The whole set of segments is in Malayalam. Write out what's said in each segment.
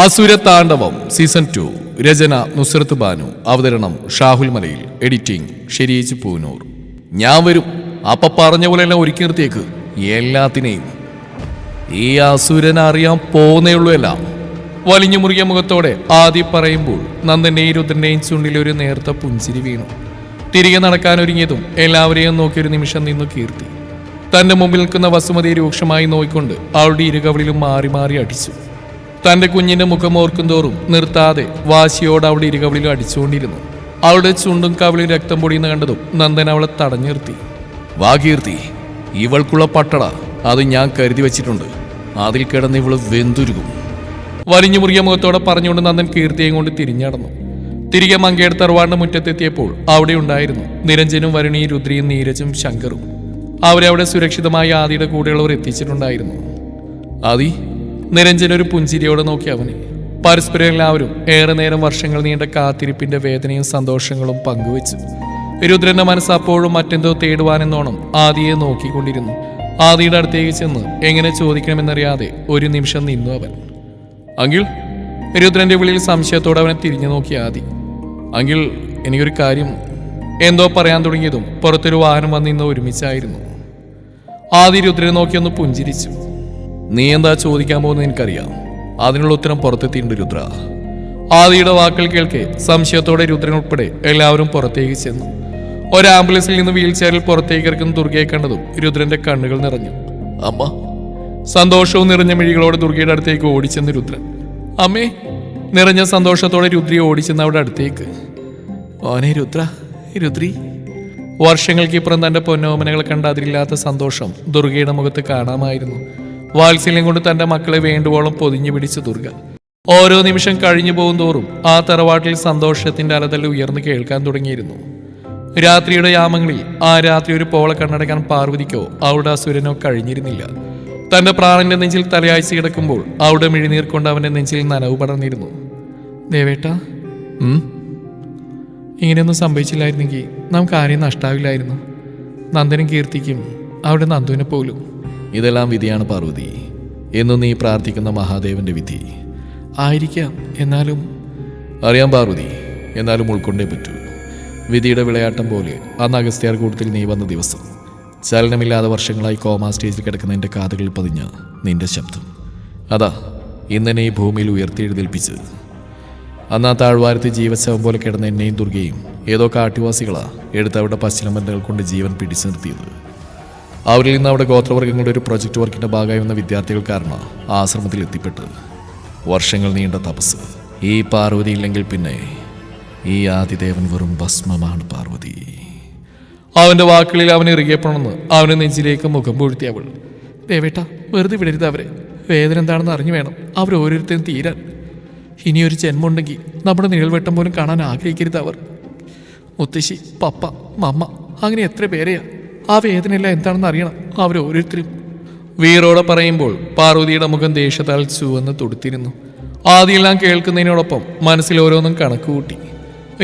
അസുരതാണ്ഡവം സീസൺ ടു. രചന നുസ്രത്ത് ബാനു. അവതരണം ഷാഹുൽ മലയിൽ. എഡിറ്റിംഗ് ഷെരീജ് പൂനൂർ. ഞാൻ വരും. അപ്പ പറഞ്ഞ പോലെ എല്ലാം ഒരുക്കി നിർത്തിയേക്ക്. എല്ലാത്തിനെയും. ഈ അസുരൻ അറിയാൻ പോന്നേ ഉള്ളൂ എല്ലാം. വലിഞ്ഞു മുറുകിയ മുഖത്തോടെ ആദ്യം പറയുമ്പോൾ നന്ദന്റെയും രുദ്രന്റെയും ചുണ്ടിൽ ഒരു നേർത്ത പുഞ്ചിരി വീണു. തിരികെ നടക്കാൻ ഒരുങ്ങിയതും എല്ലാവരെയും നോക്കി ഒരു നിമിഷം നിന്നു കീർത്തി. തന്റെ മുമ്പിൽ നിൽക്കുന്ന വസുമതിയെ രൂക്ഷമായി നോയിക്കൊണ്ട് അവളുടെ ഇരുകവളിലും മാറി മാറി അടിച്ചു. തന്റെ കുഞ്ഞിന്റെ മുഖം ഓർക്കും തോറും നിർത്താതെ വാശിയോട് അവിടെ ഇരുകവളിലും അടിച്ചുകൊണ്ടിരുന്നു. അവളുടെ ചുണ്ടും കവളിൽ രക്തം പൊടിയുന്ന കണ്ടതും നന്ദൻ അവളെ തടഞ്ഞു നിർത്തി ഇവൾക്കുള്ള പട്ടട അത് ഞാൻ കരുതി വെച്ചിട്ടുണ്ട്. അതിൽ കിടന്ന് ഇവൾ വെന്തുരുകും. വലിഞ്ഞു മുറിയ മുഖത്തോടെ പറഞ്ഞുകൊണ്ട് നന്ദൻ കീർത്തിയെയും കൊണ്ട് തിരിഞ്ഞടന്നു. തിരികെ മങ്കയുടെ തറവാടിന്റെ മുറ്റത്തെത്തിയപ്പോൾ അവിടെ ഉണ്ടായിരുന്നു നിരഞ്ജനും വരുണിയും രുദ്രിയും നീരജും ശങ്കറും. അവരെ അവിടെ സുരക്ഷിതമായി ആദിയുടെ കൂടെയുള്ളവർ എത്തിച്ചിട്ടുണ്ടായിരുന്നു. ആദി നിരഞ്ജൻ ഒരു പുഞ്ചിരിയോടെ നോക്കി അവനെ. പരസ്പരം എല്ലാവരും ഏറെ നേരം വർഷങ്ങൾ നീണ്ട കാത്തിരിപ്പിന്റെ വേദനയും സന്തോഷങ്ങളും പങ്കുവച്ചു. രുദ്രന്റെ മനസ്സ് അപ്പോഴും മറ്റെന്തോ തേടുവാനെന്നോണം ആദിയെ നോക്കിക്കൊണ്ടിരുന്നു. ആദിയുടെ അടുത്തേക്ക് ചെന്ന് എങ്ങനെ ചോദിക്കണമെന്നറിയാതെ ഒരു നിമിഷം നിന്നു അവൻ. അങ്കിൾ രുദ്രന്റെ വിളിയിൽ സംശയത്തോടെ അവനെ തിരിഞ്ഞു നോക്കി ആദി. അങ്കിൾ എനിക്കൊരു കാര്യം എന്തോ പറയാൻ തുടങ്ങിയതും പുറത്തൊരു വാഹനം വന്നിന്ന് ഒരുമിച്ചായിരുന്നു. ആദി രുദ്രനെ നോക്കി ഒന്ന് പുഞ്ചിരിച്ചു. നീ എന്താ ചോദിക്കാൻ പോകുന്നത് എനിക്കറിയാം. അതിനുള്ള ഉത്തരം പുറത്തെത്തിയിട്ടുണ്ട് രുദ്ര. ആദിയുടെ വാക്കുകൾ കേൾക്കെ സംശയത്തോടെ രുദ്രൻ ഉൾപ്പെടെ എല്ലാവരും പുറത്തേക്ക് ചെന്നു. ഒരു ആംബുലൻസിൽ നിന്ന് വീൽ ചെയറിൽ പുറത്തേക്ക് ഇറക്കുന്ന ദുർഗയെ കണ്ടതും രുദ്രന്റെ കണ്ണുകൾ നിറഞ്ഞു. അമ്മ സന്തോഷവും നിറഞ്ഞ മിഴികളോടെ ദുർഗയുടെ അടുത്തേക്ക് ഓടിച്ചെന്ന് രുദ്രൻ. അമ്മേ നിറഞ്ഞ സന്തോഷത്തോടെ രുദ്രി ഓടിച്ചെന്ന് അവിടെ അടുത്തേക്ക്. ഓനെ രുദ്ര രുദ്രി. വർഷങ്ങൾക്കിപ്പുറം തന്റെ പൊന്നോമനകൾ കണ്ട അതിലില്ലാത്ത സന്തോഷം ദുർഗയുടെ മുഖത്ത് കാണാമായിരുന്നു. വാത്സല്യം കൊണ്ട് തന്റെ മക്കളെ വേണ്ടുവോളം പൊതിഞ്ഞു പിടിച്ച ദുർഗ. ഓരോ നിമിഷം കഴിഞ്ഞു പോകും തോറും ആ തറവാട്ടിൽ സന്തോഷത്തിന്റെ അലതല്ല ഉയർന്നു കേൾക്കാൻ തുടങ്ങിയിരുന്നു. രാത്രിയുടെ യാമങ്ങളിൽ ആ രാത്രി ഒരു പോള കണ്ണടക്കാൻ പാർവതിക്കോ അവളുടെ അസുരനോ കഴിഞ്ഞിരുന്നില്ല. തന്റെ പ്രാണന്റെ നെഞ്ചിൽ തലയാഴ്ച കിടക്കുമ്പോൾ അവിടെ മിഴിനീർ കൊണ്ട് അവന്റെ നെഞ്ചിൽ നനവ് പടർന്നിരുന്നു. ദേവേട്ട ഇങ്ങനെയൊന്നും സംഭവിച്ചില്ലായിരുന്നെങ്കിൽ നമുക്ക് ആരെയും നഷ്ടാവില്ലായിരുന്നു. നന്ദനും കീർത്തിക്കും അവിടെ നന്ദുവിനെ പോലും. ഇതെല്ലാം വിധിയാണ് പാർവതി. എന്നു നീ പ്രാർത്ഥിക്കുന്ന മഹാദേവന്റെ വിധി. ആയിരിക്കാം എന്നാലും. അറിയാം പാർവതി എന്നാലും ഉൾക്കൊണ്ടേ പറ്റൂ. വിധിയുടെ വിളയാട്ടം പോലെ അന്ന് അഗസ്ത്യാർ കൂട്ടത്തിൽ നീ വന്ന ദിവസം ചലനമില്ലാതെ വർഷങ്ങളായി കോമാ സ്റ്റേജിൽ കിടക്കുന്ന എന്റെ കാതുകളിൽ പതിഞ്ഞ നിന്റെ ശബ്ദം. അതാ ഇന്നെന്നെ ഈ ഭൂമിയിൽ ഉയർത്തിയെഴുന്നേൽപ്പിച്ച്. അന്ന് ആ താഴ്വാരത്ത് ജീവശവം പോലെ കിടന്ന എന്നെയും ദുർഗയും ഏതോ കാട്ടുവാസികളാ എടുത്ത് അവരുടെ പശ്ചിമബന്ധങ്ങൾ കൊണ്ട് ജീവൻ പിടിച്ചു നിർത്തിയത്. അവരിൽ നിന്ന് അവിടെ ഗോത്രവർഗങ്ങളുടെ ഒരു പ്രൊജക്ട് വർക്കിന്റെ ഭാഗമായി വന്ന വിദ്യാർത്ഥികൾ കാരണം ആശ്രമത്തിൽ എത്തിപ്പെട്ടത് വർഷങ്ങൾ നീണ്ട തപസ്. ഈ പാർവതി ഇല്ലെങ്കിൽ പിന്നെ ഈ ആദിദേവൻ വെറും ഭസ്മമാണ് പാർവതി. അവന്റെ വാക്കുകളിൽ അവൻ ഇറുകിയപ്പോണെന്ന് അവന് നെഞ്ചിലേക്ക് മുഖം പൊഴുത്തി അവൾ. ദേവേട്ട വെറുതെ വിടരുത് അവരെ. വേദന എന്താണെന്ന് അറിഞ്ഞു വേണം. അവർ ഓരോരുത്തരും തീരാൻ. ഇനിയൊരു ജന്മമുണ്ടെങ്കിൽ നമ്മുടെ നിഴൽവെട്ടം പോലും കാണാൻ ആഗ്രഹിക്കരുത് അവർ. മുത്തശ്ശി പപ്പ മമ്മ അങ്ങനെ എത്ര പേരെയാ? ആ വേദനയെല്ലാം എന്താണെന്ന് അറിയണം. അവർ ഓരോരുത്തരും വീറോടെ പറയുമ്പോൾ പാർവതിയുടെ മുഖം ദേഷ്യത്താൽ ചുവന്ന് തൊടുത്തിരുന്നു. ആദ്യമെല്ലാം കേൾക്കുന്നതിനോടൊപ്പം മനസ്സിൽ ഓരോന്നും കണക്ക് കൂട്ടി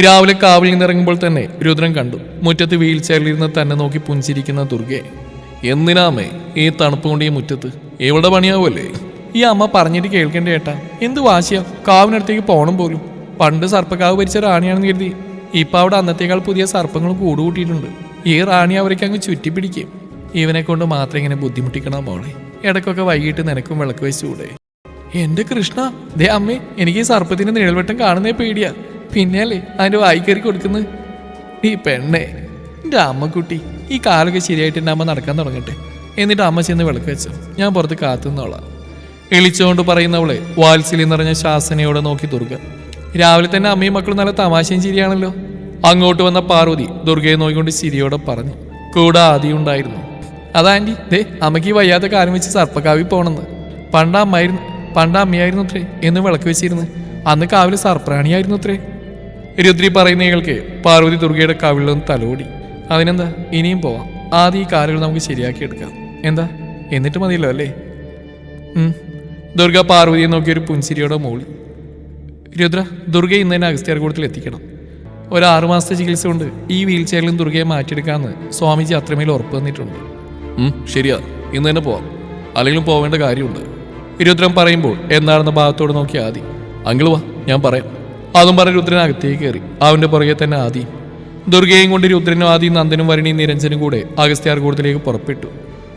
രാവിലെ കാവിൽ നിന്നിറങ്ങുമ്പോൾ തന്നെ രുദ്രൻ കണ്ടു. മുറ്റത്ത് വീൽ ചെയറിലിരുന്ന് തന്നെ നോക്കി പുഞ്ചിരിക്കുന്ന ദുർഗയെ. എന്തിനാമേ ഈ തണുപ്പ് കൊണ്ട് ഈ മുറ്റത്ത്? എവിടെ പണിയാവുമല്ലേ? ഈ അമ്മ പറഞ്ഞിട്ട് കേൾക്കേണ്ട ഏട്ടാ. എന്ത് വാശിയാ? കാവിനടുത്തേക്ക് പോകണം പോലും. പണ്ട് സർപ്പക്കാവ് ഭരിച്ച റാണിയാണെന്ന് കരുതി. ഇപ്പൊ അവിടെ അന്നത്തേക്കാൾ പുതിയ സർപ്പങ്ങളും കൂടുകൂട്ടിയിട്ടുണ്ട്. ഈ റാണി അവർക്ക് അങ്ങ് ചുറ്റിപ്പിടിക്കും. ഇവനെ കൊണ്ട് മാത്രം ഇങ്ങനെ ബുദ്ധിമുട്ടിക്കണം മോളെ? ഇടയ്ക്കൊക്കെ വൈകിട്ട് നിനക്കും വിളക്ക് വെച്ചുകൂടെ എന്റെ കൃഷ്ണ ദേ അമ്മേ എനിക്ക് ഈ സർപ്പത്തിന്റെ നിഴൽവട്ടം കാണുന്നേ പേടിയാ. പിന്നെയല്ലേ അതിന്റെ വായി കയറി കൊടുക്കുന്നത് ഈ പെണ്ണെ എന്റെ അമ്മക്കുട്ടി ഈ കാലൊക്കെ ശരിയായിട്ട് എന്റെ അമ്മ നടക്കാൻ തുടങ്ങട്ടെ. എന്നിട്ട് അമ്മ ചെന്ന് വിളക്ക് വെച്ചു. ഞാൻ പുറത്ത് കാത്തുനിന്നോളാം എളിച്ചുകൊണ്ട് പറയുന്നവളെ വാത്സല്യം നിറഞ്ഞ ശാസനയോടെ നോക്കി ദുർഗ രാവിലെ തന്നെ അമ്മയും മക്കളും നല്ല തമാശയും ചിരിയാണല്ലോ. അങ്ങോട്ട് വന്ന പാർവതി ദുർഗയെ നോക്കിക്കൊണ്ട് ചിരിയോടെ പറഞ്ഞു കൂടെ ആദ്യം ഉണ്ടായിരുന്നു. അതാ ദേ അമ്മയ്ക്ക് വയ്യാത്ത കാലം വെച്ച് സർപ്പക്കാവി പോണെന്ന്. പണ്ട് അമ്മായിരുന്നു പണ്ട് അമ്മയായിരുന്നു അത്രേ എന്ന് വിളക്ക് വെച്ചിരുന്നു. അന്ന് കാവിൽ സർപ്രാണിയായിരുന്നു അത്രേ. രുദ്രി പറയുന്ന പറയുന്നയാൾക്ക് പാർവതി ദുർഗയുടെ നിന്ന് തലോടി. അതിനെന്താ? ഇനിയും പോവാം. ആദ്യം ഈ കാലുകൾ നമുക്ക് ശരിയാക്കി എടുക്കാം. എന്താ? എന്നിട്ട് മതിയല്ലോ അല്ലേ? ദുർഗ പാർവതിയെ നോക്കിയൊരു ഒരു പുൻസിരിയോടെ മോളി. രുദ്ര ദുർഗ ഇന്ന് തന്നെ അഗസ്ത്യാർകൂടത്തിൽ എത്തിക്കണം. ഒരു ആറുമാസത്തെ ചികിത്സ കൊണ്ട് ഈ വീൽ ചെയറിലും ദുർഗയെ മാറ്റിയെടുക്കാമെന്ന് സ്വാമിജി അത്രമേൽ ഉറപ്പ് തന്നിട്ടുണ്ട്. ശരിയാ. ഇന്ന് തന്നെ പോവാം. അല്ലെങ്കിലും പോവേണ്ട കാര്യമുണ്ട്. രുദ്രം പറയുമ്പോൾ എന്താണെന്ന ഭാഗത്തോട് നോക്കി ആദി. അങ്കിൾ വാ ഞാൻ പറയാം. അതും പറഞ്ഞ രുദ്രൻ അകത്തേക്ക് കയറി. അവന്റെ പുറകെ തന്നെ ആദി. ദുർഗയും കൊണ്ട് രുദ്രനും ആദി നന്ദനും വരണിയും നിരഞ്ജനും കൂടെ അഗസ്ത്യാർ കൂടത്തിലേക്ക് പുറപ്പെട്ടു.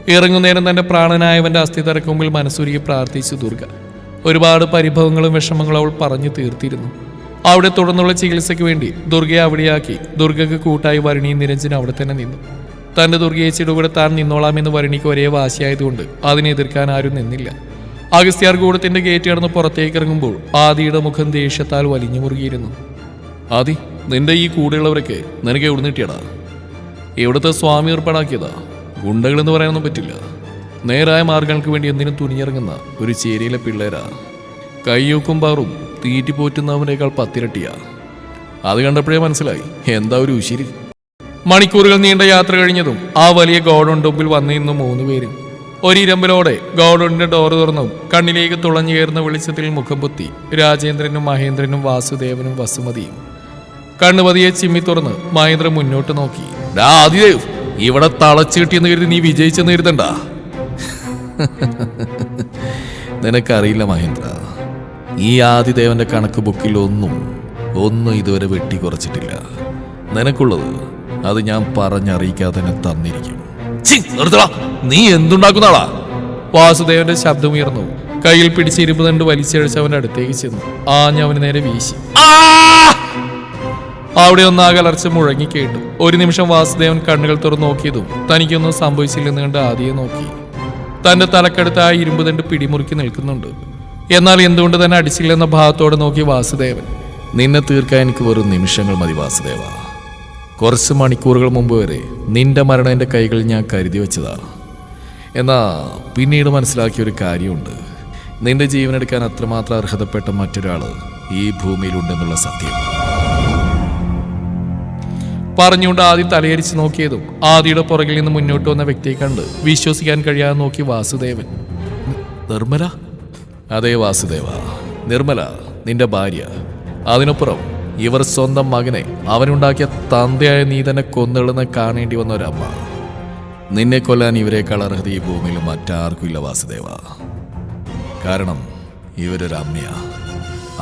ഇറങ്ങുന്നേരം തന്റെ പ്രാണനായവന്റെ അസ്ഥി മുമ്പിൽ മനസ്സുരുകി പ്രാർത്ഥിച്ചു ദുർഗ. ഒരുപാട് പരിഭവങ്ങളും വിഷമങ്ങളും അവൾ പറഞ്ഞു തീർത്തിരുന്നു. അവിടെ തുടർന്നുള്ള ചികിത്സയ്ക്ക് വേണ്ടി ദുർഗയെ അവിടെയാക്കി. ദുർഗയ്ക്ക് കൂട്ടായി വരുണിയും നിരഞ്ജനും അവിടെ തന്നെ നിന്നു. തന്റെ ദുർഗയേച്ചിയുടെ കൂടെ താൻ നിന്നോളാമെന്ന് വരുണിക്ക് ഒരേ വാശിയായതുകൊണ്ട് അതിനെ എതിർക്കാൻ ആരും നിന്നില്ല. അഗസ്ത്യാർ കൂടത്തിന്റെ ഗേറ്റ് കടന്ന് പുറത്തേക്ക് ഇറങ്ങുമ്പോൾ ആദിയുടെ മുഖം ദേഷ്യത്താൽ വലിഞ്ഞു മുറുകിയിരുന്നു. ആദി നിന്റെ ഈ കൂടെയുള്ളവരൊക്കെ നിനക്ക് എവിടെ നീട്ടിയടാ ഇവിടുത്തെ സ്വാമി ഏർപ്പാടാക്കിയതാ? ഗുണ്ടകളെന്ന് പറയാനൊന്നും പറ്റില്ല. നേരായ മാർഗങ്ങൾക്ക് വേണ്ടി എന്തിനും തുനിഞ്ഞിറങ്ങുന്ന ഒരു ചേരിയിലെ പിള്ളേരാ. കയ്യൂക്കും പാറും തീറ്റി പോറ്റുന്നവനേക്കാൾ പത്തിരട്ടിയാ. അത് കണ്ടപ്പോഴേ മനസ്സിലായി എന്താ ഒരു ഉശിരി. മണിക്കൂറുകൾ നീണ്ട യാത്ര കഴിഞ്ഞതും ആ വലിയ ഗോഡൗൺ മുമ്പിൽ വന്നു നിന്നു മൂന്ന് പേരും. ഒരിരമ്പിലോടെ ഗോഡൗണിന്റെ ഡോർ തുറന്നു കണ്ണിലേക്ക് തുളഞ്ഞു കയറുന്ന വെളിച്ചത്തിൽ മുഖം പൊത്തി രാജേന്ദ്രനും മഹേന്ദ്രനും വാസുദേവനും വസുമതിയും. കണ്ണുപതിയെ ചിമ്മി തുറന്ന് മഹേന്ദ്രൻ മുന്നോട്ട് നോക്കി. "ഡാ ആദിദേവ് ഇവിടെ തളച്ചു കിട്ടിയെന്ന് കരുതി നീ വിജയിച്ചെന്ന് കരുതണ്ട. നിനക്കറിയില്ല മഹേന്ദ്ര. ഈ ആദിദേവന്റെ കണക്ക് ബുക്കിൽ ഒന്നും ഒന്നും ഇതുവരെ വെട്ടി കുറച്ചിട്ടില്ല നിനക്കുള്ളത് അത് ഞാൻ പറഞ്ഞറിയിക്കാതെ തന്നെ തന്നിരിക്കും. നീ എന്തുണ്ടാക്കുന്നാളാ വാസുദേവന്റെ ശബ്ദമുയർന്നു കയ്യിൽ പിടിച്ച് ഇരുമ്പ് തണ്ട് വലിച്ചഴിച്ച് അവന്റെ അടുത്തേക്ക് ചെന്നു. ആഞ്ഞ് അവന് നേരെ വീശി. അവിടെ ഒന്ന് ആ കലർച്ച മുഴങ്ങി കേട്ടു. ഒരു നിമിഷം വാസുദേവൻ കണ്ണുകൾ തുറന്നു നോക്കിയതും തനിക്കൊന്നും സംഭവിച്ചില്ലെന്ന് കണ്ട് ആദ്യം നോക്കി. തന്റെ തലക്കടുത്ത് ആ ഇരുമ്പ് തണ്ട് പിടിമുറുക്കി നിൽക്കുന്നുണ്ട്. എന്നാൽ എന്തുകൊണ്ട് തന്നെ അടിച്ചില്ലെന്ന ഭാവത്തോടെ നോക്കി വാസുദേവൻ. നിന്നെ തീർക്കാൻ എനിക്ക് വെറും നിമിഷങ്ങൾ മതി വാസുദേവ. കുറച്ച് മണിക്കൂറുകൾ മുമ്പ് വരെ നിന്റെ മരണം എന്റെ കൈകളിൽ ഞാൻ കരുതി വെച്ചതാ. എന്നാ പിന്നീട് മനസ്സിലാക്കിയ ഒരു കാര്യമുണ്ട്. നിന്റെ ജീവനെടുക്കാൻ അത്രമാത്രം അർഹതപ്പെട്ട മറ്റൊരാൾ ഈ ഭൂമിയിലുണ്ടെന്നുള്ള സത്യം. പറഞ്ഞുകൊണ്ട് ആദ്യം തലയരിച്ച് നോക്കിയതും ആദിയുടെ പുറകിൽ നിന്ന് മുന്നോട്ട് വന്ന വ്യക്തിയെ കണ്ട് വിശ്വസിക്കാൻ കഴിയാതെ നോക്കി വാസുദേവൻ. നിർമ്മല? അതെ വാസുദേവ നിർമ്മല നിന്റെ ഭാര്യ. അതിനപ്പുറം ഇവർ സ്വന്തം മകനെ അവനുണ്ടാക്കിയ തന്തയായ നീ തന്നെ കൊന്നെളുന്ന കാണേണ്ടി വന്ന ഒരമ്മ നിന്നെ കൊല്ലാൻ ഇവരെക്കാൾ അർഹത ഈ ഭൂമിയിൽ മറ്റാർക്കും ഇല്ല വാസുദേവ. കാരണം ഇവരൊരു അമ്മയാ.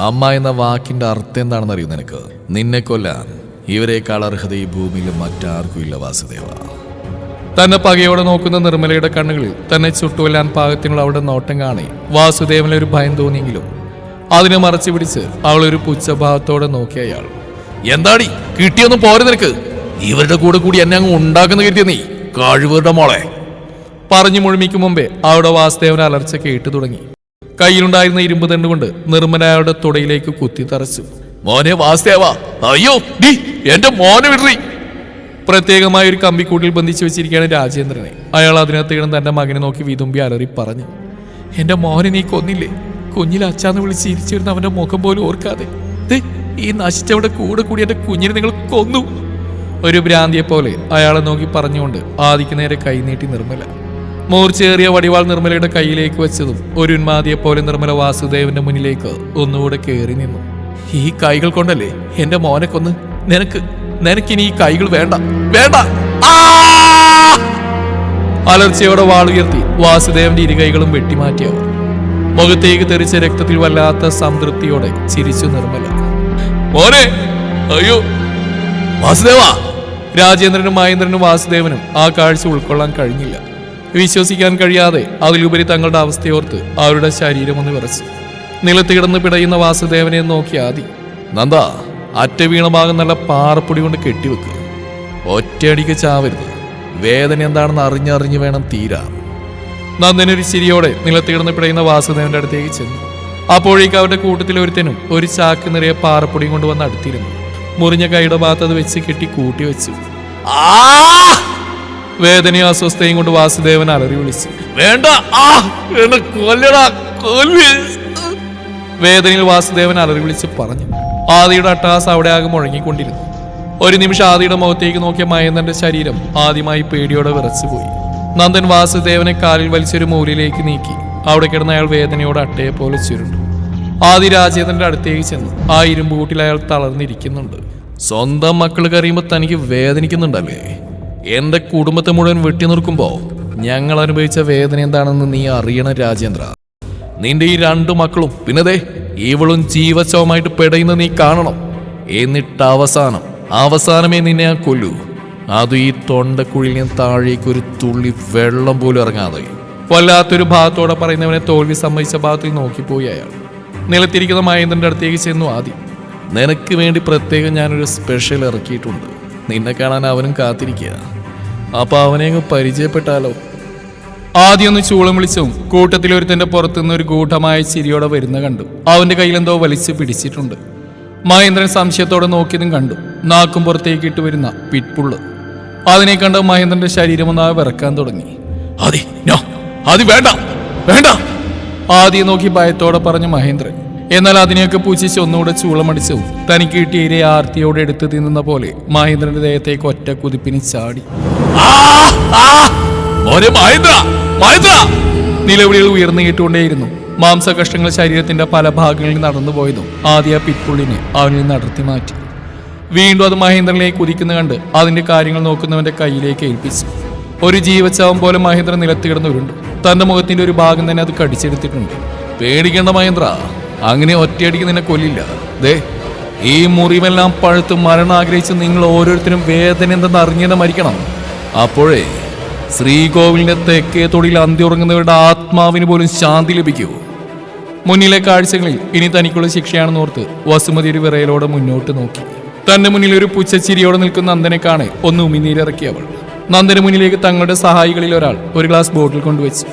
അമ്മ എന്ന വാക്കിന്റെ അർത്ഥം എന്താണെന്ന് അറിയൂ നിനക്ക്? നിന്നെ കൊല്ലാൻ ഇവരെക്കാൾ അർഹത ഈ ഭൂമിയിൽ മറ്റാർക്കും ഇല്ല വാസുദേവ. തന്നെ പകയോടെ നോക്കുന്ന നിർമ്മലയുടെ കണ്ണുകളിൽ തന്നെ ചുട്ടുകൊല്ലാൻ പാകത്തിനുള്ള അവളുടെ നോട്ടം കാണി. വാസുദേവന് ഒരു ഭയം തോന്നിയെങ്കിലും അതിനെ മറച്ചു പിടിച്ച് അവൾ ഒരു പുച്ഛഭാവത്തോടെ നോക്കിയ അയാൾ. എന്താടി? കിട്ടിയൊന്നും പോരെ നിനക്ക്? ഇവരുടെ കൂടെ കൂടി എന്നെ അങ്ങ് ഉണ്ടാക്കുന്ന കരുതിയ നീ? കഴിവരുടെ മോളെ. പറഞ്ഞു മുഴുമിക്കും മുമ്പേ അവിടെ വാസുദേവൻ അലർച്ച കേട്ടു തുടങ്ങി. കയ്യിലുണ്ടായിരുന്ന ഇരുമ്പ് തണ്ടുകൊണ്ട് നിർമ്മല അയാളുടെ തുടയിലേക്ക് കുത്തി തറച്ചു. മോനെ വാസുദേവ അയ്യോ നീ എന്റെ മോനെ വിടറി. പ്രത്യേകമായ ഒരു കമ്പിക്കൂട്ടിൽ ബന്ധിച്ചു വെച്ചിരിക്കുകയാണ് രാജേന്ദ്രനെ. അയാൾ അതിനകത്ത് കിടന്ന് തന്റെ മകനെ നോക്കി വിതുമ്പി അലറി പറഞ്ഞു എന്റെ മോനെ നീ കൊന്നില്ലേ? കുഞ്ഞിൽ അച്ചാന്ന് വിളിച്ച് ചിരിച്ചിരുന്ന അവന്റെ മുഖം പോലും ഓർക്കാതെ. ഈ നശിച്ചവിടെ കൂടെ കൂടി എന്റെ കുഞ്ഞിനെ നിങ്ങൾ കൊന്നു. ഒരു ഭ്രാന്തിയെ പോലെ അയാളെ നോക്കി പറഞ്ഞുകൊണ്ട് ആദിക്ക് നേരെ കൈനീട്ടി നിർമ്മല. മൂർച്ചയേറിയ വടിവാൾ നിർമ്മലയുടെ കയ്യിലേക്ക് വെച്ചതും ഒരു ഉന്മാതിയെ പോലെ നിർമ്മല വാസുദേവന്റെ മുന്നിലേക്ക് ഒന്നുകൂടെ കയറി നിന്നു. ഈ കൈകൾ കൊണ്ടല്ലേ എന്റെ മോനെ കൊന്ന്? നിനക്ക് നിനക്കിനി ഈ കൈകൾ വേണ്ട. വേണ്ട! അലർച്ചയോടെ വാളുയർത്തി വാസുദേവന്റെ ഇരുകൈകളും വെട്ടിമാറ്റിയവർ. മുഖത്തേക്ക് തെറിച്ച രക്തത്തിൽ വല്ലാത്ത സംതൃപ്തിയോടെ ചിരിച്ചു നിർമ്മല. മോനെ അയ്യോ. വാസുദേവ! രാജേന്ദ്രനും മഹേന്ദ്രനും വാസുദേവനും ആ കാഴ്ച ഉൾക്കൊള്ളാൻ കഴിഞ്ഞില്ല. വിശ്വസിക്കാൻ കഴിയാതെ അതിലുപരി തങ്ങളുടെ അവസ്ഥയോർത്ത് അവരുടെ ശരീരം ഒന്ന് വിറച്ചു. നിലത്ത് കിടന്ന് പിടയുന്ന വാസുദേവനെ നോക്കി ആദി. നന്ദ. അറ്റ വീണഭാഗം നല്ല പാറപ്പൊടി കൊണ്ട് കെട്ടിവെക്ക്. ഒറ്റയടിക്ക് ചാവരുത്. വേദന എന്താണെന്ന് അറിഞ്ഞറിഞ്ഞ് വേണം തീരാ. നന്ദനൊരു ചിരിയോടെ നിലത്ത് കിടന്ന് പിടയുന്ന വാസുദേവന്റെ അടുത്തേക്ക് ചെന്നു. അപ്പോഴേക്ക് അവരുടെ കൂട്ടത്തിൽ ഒരുത്തനും ഒരു ചാക്ക് നിറയെ പാറപ്പൊടിയും കൊണ്ടുവന്ന് അടുത്തിരുന്നു. മുറിഞ്ഞ കൈയുടെ ഭാഗത്ത് അത് വെച്ച് കെട്ടി കൂട്ടി വെച്ചു. വേദനയും അസ്വസ്ഥയും കൊണ്ട് വാസുദേവൻ അലറി വിളിച്ചു. വേണ്ട! വേദനയിൽ വാസുദേവൻ അലറി വിളിച്ച് പറഞ്ഞു. ആദിയുടെ അട്ടാസ് അവിടെ ആകെ മുഴങ്ങിക്കൊണ്ടിരുന്നു. ഒരു നിമിഷം ആദിയുടെ മുഖത്തേക്ക് നോക്കിയ മഹേന്ദ്രന്റെ ശരീരം ആദ്യമായി പേടിയോടെ വിറച്ചുപോയി. നന്ദൻ വാസുദേവനെ കാലിൽ വലിച്ചൊരു മൂലയിലേക്ക് നീക്കി. അവിടെ കിടന്ന അയാൾ വേദനയോടെ അട്ടയെ പോലെ ചുരുണ്ടു. ആദി രാജേന്ദ്രന്റെ അടുത്തേക്ക് ചെന്നു. ആ ഇരുമ്പ് കൂട്ടിൽ അയാൾ തളർന്നിരിക്കുന്നുണ്ട്. സ്വന്തം മക്കൾ കറിയുമ്പോൾ തനിക്ക് വേദനിക്കുന്നുണ്ടല്ലേ? എന്റെ കുടുംബത്തെ മുഴുവൻ വെട്ടി നിർക്കുമ്പോ ഞങ്ങൾ അനുഭവിച്ച വേദന എന്താണെന്ന് നീ അറിയണം രാജേന്ദ്ര. നിന്റെ ഈ രണ്ടു മക്കളും പിന്നതേ ഇവളും ജീവശവമായിട്ട് പെടയുന്ന നീ കാണണം. എന്നിട്ട് അവസാനം അവസാനമേ നിന്നെ ഞാൻ കൊല്ലു. അത് ഈ തൊണ്ടക്കുഴിയിൽ നിന്ന് താഴേക്ക് ഒരു തുള്ളി വെള്ളം പോലും ഇറങ്ങാതെ. വല്ലാത്തൊരു ഭാഗത്തോടെ പറയുന്നവനെ തോൽവി സമ്മതിച്ച ഭാഗത്തിൽ നോക്കിപ്പോയി അയാൾ. നിലത്തിരിക്കുന്ന മഹേന്ദ്രന്റെ അടുത്തേക്ക് ചെന്നു ആദ്യം. നിനക്ക് വേണ്ടി പ്രത്യേകം ഞാനൊരു സ്പെഷ്യൽ ഇറക്കിയിട്ടുണ്ട്. നിന്നെ കാണാൻ അവനും കാത്തിരിക്കുക അപ്പൊ അവനെ അങ്ങ് പരിചയപ്പെട്ടാലോ? ആദ്യം ഒന്ന് ചൂളം വിളിച്ചും. കൂട്ടത്തിൽ ഒരുത്തന്റെ പുറത്തുനിന്ന് ഒരു ഗൂഢമായ ചിരിയോടെ വരുന്ന കണ്ടു. അവന്റെ കയ്യിലെന്തോ വലിച്ചു പിടിച്ചിട്ടുണ്ട്. മഹേന്ദ്രൻ സംശയത്തോടെ നോക്കിയതും കണ്ടു. നാക്കും പുറത്തേക്ക് ഇട്ട് വരുന്ന പിറ്റ്പുള്ള്. അതിനെ കണ്ട് മഹേന്ദ്രന്റെ ശരീരം ഒന്നാകെ വിറക്കാൻ തുടങ്ങി. വേണ്ട വേണ്ട! ആദ്യം നോക്കി ഭയത്തോടെ പറഞ്ഞു മഹേന്ദ്രൻ. എന്നാൽ അതിനെയൊക്കെ പൂച്ചിച്ച് ഒന്നുകൂടെ ചൂളമടിച്ചു. തനിക്ക് കിട്ടിയ ഇരയെ ആർത്തിയോടെ എടുത്ത് തിന്നുന്ന പോലെ മഹേന്ദ്രന്റെ ദേഹത്തേക്ക് ഒറ്റ കുതിപ്പിന് ചാടി. മോനെ മഹേന്ദ്ര മഹേന്ദ്ര! നിലവിളികൾ ഉയർന്നു കേട്ടുകൊണ്ടേയിരുന്നു. മാംസകഷ്ണങ്ങൾ ശരീരത്തിന്റെ പല ഭാഗങ്ങളിൽ നടന്നു പോയതും ആദ്യ പിറ്റ്പുള്ളിനെ അവനിൽ നിന്ന് അടർത്തി മാറ്റി. വീണ്ടും അത് മഹേന്ദ്രനെ കുതിക്കുന്ന കണ്ട് അതിന്റെ കാര്യങ്ങൾ നോക്കുന്നവന്റെ കയ്യിലേക്ക് ഏൽപ്പിച്ചു. ഒരു ജീവച്ചാവം പോലെ മഹേന്ദ്ര നിലത്ത് കിടന്നുരുണ്ടു തന്റെ മുഖത്തിന്റെ ഒരു ഭാഗം തന്നെ അത് കടിച്ചെടുത്തിട്ടുണ്ട്. പേടിക്കേണ്ട മഹേന്ദ്ര അങ്ങനെ ഒറ്റയടിക്ക് നിന്നെ കൊല്ലില്ല. ദേ ഈ മുറിവെല്ലാം പഴുത്ത് മരണം ആഗ്രഹിച്ച് നിങ്ങൾ ഓരോരുത്തരും വേദന എന്തെന്ന് അറിഞ്ഞെന്ന് മരിക്കണം. അപ്പോഴേ ശ്രീകോവിലിന്റെ തെക്കേ തൊടിയിൽ ഉറങ്ങുന്നവരുടെ ആത്മാവിന് പോലും ശാന്തി ലഭിക്കൂ. മുന്നിലെ കാഴ്ചകളിൽ ഇനി തനിക്കുള്ള ശിക്ഷയാണെന്ന് ഓർത്ത് വസുമതി ഒരു വിറയലോടെ മുന്നോട്ട് നോക്കി. തന്റെ മുന്നിൽ ഒരു പുച്ഛച്ചിരിയോടെ നിൽക്കുന്ന നന്ദനെ കാണെ ഒന്ന് ഉമിനീരിറക്കി അവൾ. നന്ദന് മുന്നിലേക്ക് തങ്ങളുടെ സഹായികളിൽ ഒരാൾ ഒരു ഗ്ലാസ് ബോട്ടിൽ കൊണ്ടുവച്ചു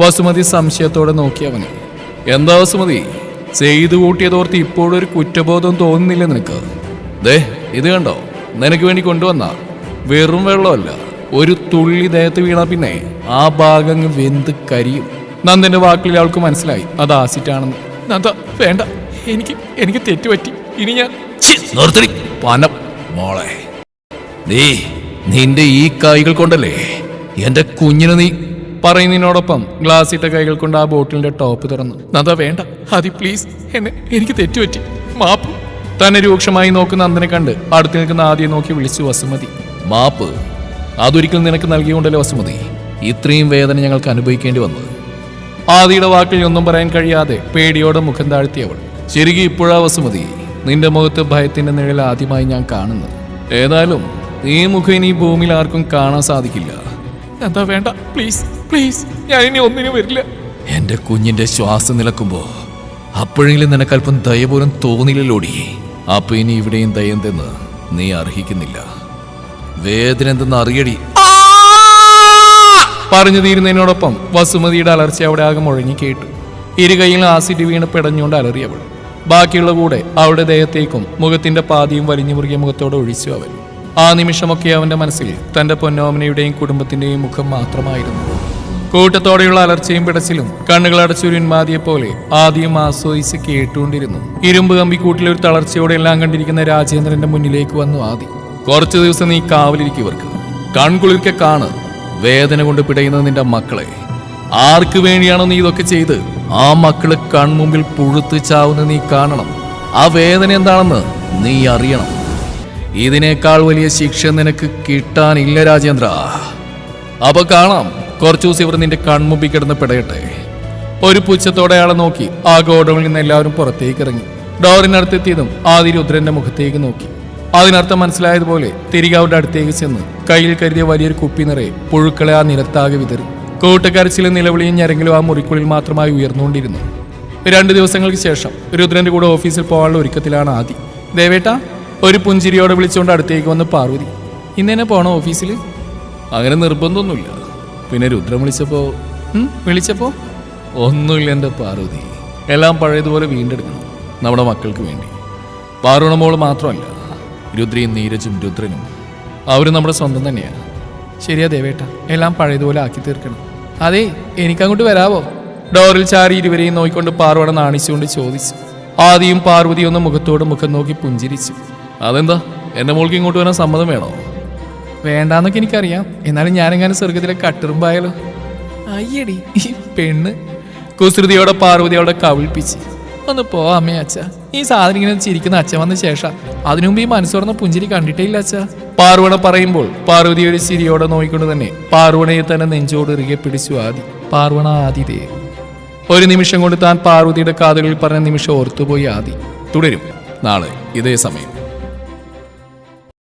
വസുമതി സംശയത്തോടെ നോക്കി അവനെ. എന്താ വസുമതി? ചെയ്തു കൂട്ടിയതോർത്ത് ഇപ്പോഴും ഒരു കുറ്റബോധം തോന്നുന്നില്ല നിനക്ക്? ദേ ഇത് കണ്ടോ? നിനക്ക് വേണ്ടി കൊണ്ടുവന്ന. വെറും വെള്ളമല്ല. ഒരു തുള്ളി ദേഹത്ത് വീണ പിന്നെ ആ ഭാഗം വെന്ത് കരിയും. നന്ദന്റെ വാക്കിൽ അവൾക്ക് മനസ്സിലായി. അത് ആസിറ്റാണെന്ന്. നന്ദ വേണ്ട. എനിക്ക് എനിക്ക് തെറ്റുപറ്റി. ഇനി ഞാൻ പനം മോളെ. നീ നിന്റെ ഈ കൈകൾ കൊണ്ടല്ലേ എന്റെ കുഞ്ഞിന് നീ പറയുന്നതിനോടൊപ്പം ഗ്ലാസ് ഇട്ട കൈകൾ കൊണ്ട് ആ ബോട്ടിലിന്റെ ടോപ്പ് തുറന്നു. നന്ദ വേണ്ട. ഹതി പ്ലീസ്. എന്നെ എനിക്ക് തെറ്റുപറ്റി. മാപ്പ്. തന്നെ രൂക്ഷമായി നോക്കുന്ന നന്ദനെ കണ്ട് അടുത്ത് നിൽക്കുന്ന ആദ്യം നോക്കി വിളിച്ചു വസുമതി. മാപ്പ്. അതൊരിക്കലും നിനക്ക് നൽകിയുകൊണ്ടല്ലോ വസുമതി. ഇത്രയും വേദന ഞങ്ങൾക്ക് അനുഭവിക്കേണ്ടി വന്നത് ആദിയുടെ വാക്കിൽ ഒന്നും പറയാൻ കഴിയാതെ പേടിയോടെ മുഖം താഴ്ത്തിയവൾ. ശരിക്കും ഇപ്പോഴാ വസുമതി? നിന്റെ മുഖത്ത് ഭയത്തിന്റെ നിഴൽ ആദ്യമായി ഞാൻ കാണുന്നത് ഏതായാലും ഈ മുഖം ഇനി ഭൂമിയിൽ ആർക്കും കാണാൻ സാധിക്കില്ല. എന്താ വേണ്ട പ്ലീസ് പ്ലീസ് ഞാൻ ഇനി ഒന്നിനും വരില്ല. എന്റെ കുഞ്ഞിന്റെ ശ്വാസം നിലക്കുമ്പോ അപ്പോഴെങ്കിലും നിനക്കൽപ്പം ദയ പോലും തോന്നില്ലല്ലോടി. അപ്പൊ ഇനി ഇവിടെയും ദയെന്തെന്ന് നീ അർഹിക്കുന്നില്ല. വേദന എന്തെന്ന് അറിയടി. പറഞ്ഞു തീരുന്നതിനോടൊപ്പം വസുമതിയുടെ അലർച്ച അവിടെ ആകെ മുഴങ്ങി കേട്ടു. ഇരു കൈയിൽ ആസിഡ് വീണ് പിടഞ്ഞുകൊണ്ട് അലറിയവൾ ബാക്കിയുള്ള കൂടെ അവളുടെ ദേഹത്തേക്കും മുഖത്തിന്റെ പാതിയും വലിഞ്ഞു മുറുകിയ മുഖത്തോടെ ഒഴിച്ചു അവൻ. ആ നിമിഷമൊക്കെ അവന്റെ മനസ്സിൽ തന്റെ പൊന്നോമനയുടെയും കുടുംബത്തിന്റെയും മുഖം മാത്രമായിരുന്നു. കൂട്ടത്തോടെയുള്ള അലർച്ചയും പിടച്ചിലും കണ്ണുകൾ അടച്ചൊരു ഉന്മാതിയെ പോലെ ആദ്യം ആസ്വദിച്ച് കേട്ടുകൊണ്ടിരുന്നു. ഇരുമ്പ് കമ്പിക്കൂട്ടിൽ ഒരു തളർച്ചയോടെ എല്ലാം കണ്ടിരിക്കുന്ന രാജേന്ദ്രന്റെ മുന്നിലേക്ക് വന്നു ആദി. കുറച്ചു ദിവസം നീ കാവലിരിക്കുവർക്ക് കൺകുളിർക്കെ കാണ്. വേദന കൊണ്ട് പിടയുന്നത് നിന്റെ മക്കളെ. ആർക്ക് വേണ്ടിയാണോ നീ ഇതൊക്കെ ചെയ്ത്? ആ മക്കൾ കൺമുമ്പിൽ പുഴുത്ത് ചാവുന്ന നീ കാണണം. ആ വേദന എന്താണെന്ന് നീ അറിയണം. ഇതിനേക്കാൾ വലിയ ശിക്ഷ നിനക്ക് കിട്ടാനില്ല രാജേന്ദ്ര. അപ്പൊ കാണാം. കുറച്ചു ദിവസം ഇവർ നിന്റെ കൺമുമ്പിൽ കിടന്ന് പിടയട്ടെ. ഒരു പുച്ഛത്തോടെ അയാളെ നോക്കി. ആ ഗോഡൌണിൽ നിന്ന് എല്ലാവരും പുറത്തേക്ക് ഇറങ്ങി. ഡോറിനടുത്തെത്തിയതും ആദിരുദ്രന്റെ മുഖത്തേക്ക് നോക്കി. അതിനർത്ഥം മനസ്സിലായതുപോലെ തിരികെ അവരുടെ അടുത്തേക്ക് ചെന്ന് കയ്യിൽ കരുതിയ വലിയൊരു കുപ്പി നിറയെ പുഴുക്കളെ ആ നിലത്താകെ വിതറി. കൂട്ടുകരച്ചിലും നിലവിളിയും ഞരങ്കിലും ആ മുറിക്കുള്ളിൽ മാത്രമായി ഉയർന്നുകൊണ്ടിരുന്നു. രണ്ട് ദിവസങ്ങൾക്ക് ശേഷം രുദ്രന്റെ കൂടെ ഓഫീസിൽ പോകാനുള്ള ഒരുക്കത്തിലാണ് ആദി. ദേവേട്ട ഒരു പുഞ്ചിരിയോടെ വിളിച്ചുകൊണ്ട് അടുത്തേക്ക് വന്ന് പാർവതി. ഇന്നെന്നെ പോണോ ഓഫീസിൽ അങ്ങനെ നിർബന്ധമൊന്നുമില്ല. പിന്നെ രുദ്രൻ വിളിച്ചപ്പോ? ഉം, വിളിച്ചപ്പോ? ഒന്നുമില്ല എന്റെ പാർവതി. എല്ലാം പഴയതുപോലെ വീണ്ടെടുക്കണം. നമ്മുടെ മക്കൾക്ക് വേണ്ടി. പാറുണ മോൾ മാത്രമല്ല രുദ്രയും നീരജും രുദ്രനും. അവരും നമ്മുടെ സ്വന്തം തന്നെയാണ്. ശരിയാ ദേവേട്ട എല്ലാം പഴയതുപോലെ ആക്കി തീർക്കണം. അതെ എനിക്കങ്ങോട്ട് വരാവോ? ഡോറിൽ ചാരി ഇരുവരെയും നോക്കിക്കൊണ്ട് പാർവണ നാണിച്ചുകൊണ്ട് ചോദിച്ചു. ആദിയും പാർവതിയും ഒന്ന് മുഖത്തോട് മുഖം നോക്കി പുഞ്ചിരിച്ചു. അതെന്താ എന്റെ മോൾക്ക് ഇങ്ങോട്ട് വരാൻ സമ്മതം വേണോ? വേണ്ടാന്നൊക്കെ എനിക്കറിയാം. എന്നാലും ഞാനെങ്ങാനും സ്വർഗത്തിലെ കട്ടിറുമ്പായാലോ? അയ്യടി ഈ പെണ്ണ്. കുസൃതിയോടെ പാർവതിയോടെ കവിൾപ്പിച്ച് ഒന്ന് പോ അമ്മേ അച്ഛ. ഈ സാധനം ഇങ്ങനെ ചിരിക്കുന്ന അച്ഛൻ വന്ന ശേഷം അതിനു മുമ്പ് ഈ മനസ്സുറന്ന പുഞ്ചിരി കണ്ടിട്ടേ ഇല്ല അച്ഛ? പാർവണ പറയുമ്പോൾ പാർവതി ഒരു ചിരിയോടെ നോക്കിക്കൊണ്ട് തന്നെ പാർവണയെ തന്നെ നെഞ്ചോട് ഇറുകെ പിടിച്ചു ആദി. പാർവണ ആദിതേ. ഒരു നിമിഷം കൊണ്ട് താൻ പാർവതിയുടെ കാതുകളിൽ പറഞ്ഞ നിമിഷം ഓർത്തുപോയി ആദി. തുടരും നാളെ ഇതേ സമയം.